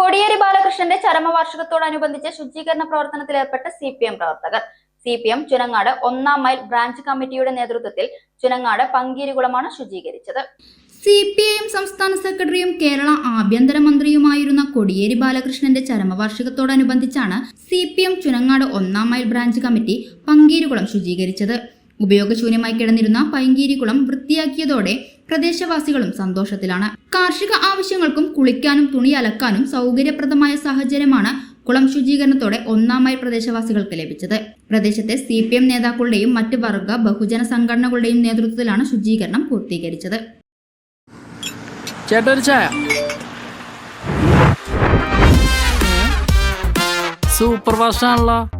കോടിയേരി ബാലകൃഷ്ണന്റെ ചരമവാർഷികത്തോടനുബന്ധിച്ച് ശുചീകരണ പ്രവർത്തനത്തിൽ ഏർപ്പെട്ട സി പി എം പ്രവർത്തകർ. സി പി എം ചുനങ്ങാട് ഒന്നാം മൈൽ ബ്രാഞ്ച് കമ്മിറ്റിയുടെ നേതൃത്വത്തിൽ ചുനങ്ങാട് പങ്കീരികുളമാണ് ശുചീകരിച്ചത്. സി പി ഐ എം സംസ്ഥാന സെക്രട്ടറിയും കേരള ആഭ്യന്തര മന്ത്രിയുമായിരുന്ന കൊടിയേരി ബാലകൃഷ്ണന്റെ ചരമവാർഷികത്തോടനുബന്ധിച്ചാണ് സി പി എം ചുനങ്ങാട് ഒന്നാം മൈൽ ബ്രാഞ്ച് കമ്മിറ്റി പങ്കീരികുളം ശുചീകരിച്ചത്. ഉപയോഗശൂന്യമായി കിടന്നിരുന്ന പൈങ്കീരികുളം വൃത്തിയാക്കിയതോടെ പ്രദേശവാസികളും സന്തോഷത്തിലാണ്. കാർഷിക ആവശ്യങ്ങൾക്കും കുളിക്കാനും തുണി അലക്കാനും സൗകര്യപ്രദമായ സാഹചര്യമാണ് കുളം ശുചീകരണത്തോടെ ഒന്നാമായി പ്രദേശവാസികൾക്ക് ലഭിച്ചത്. പ്രദേശത്തെ സി പി എം നേതാക്കളുടെയും മറ്റ് വർഗ ബഹുജന സംഘടനകളുടെയും നേതൃത്വത്തിലാണ് ശുചീകരണം പൂർത്തീകരിച്ചത്. സൂപ്പർ ഫാസ്റ്റ് ആണല്ലോ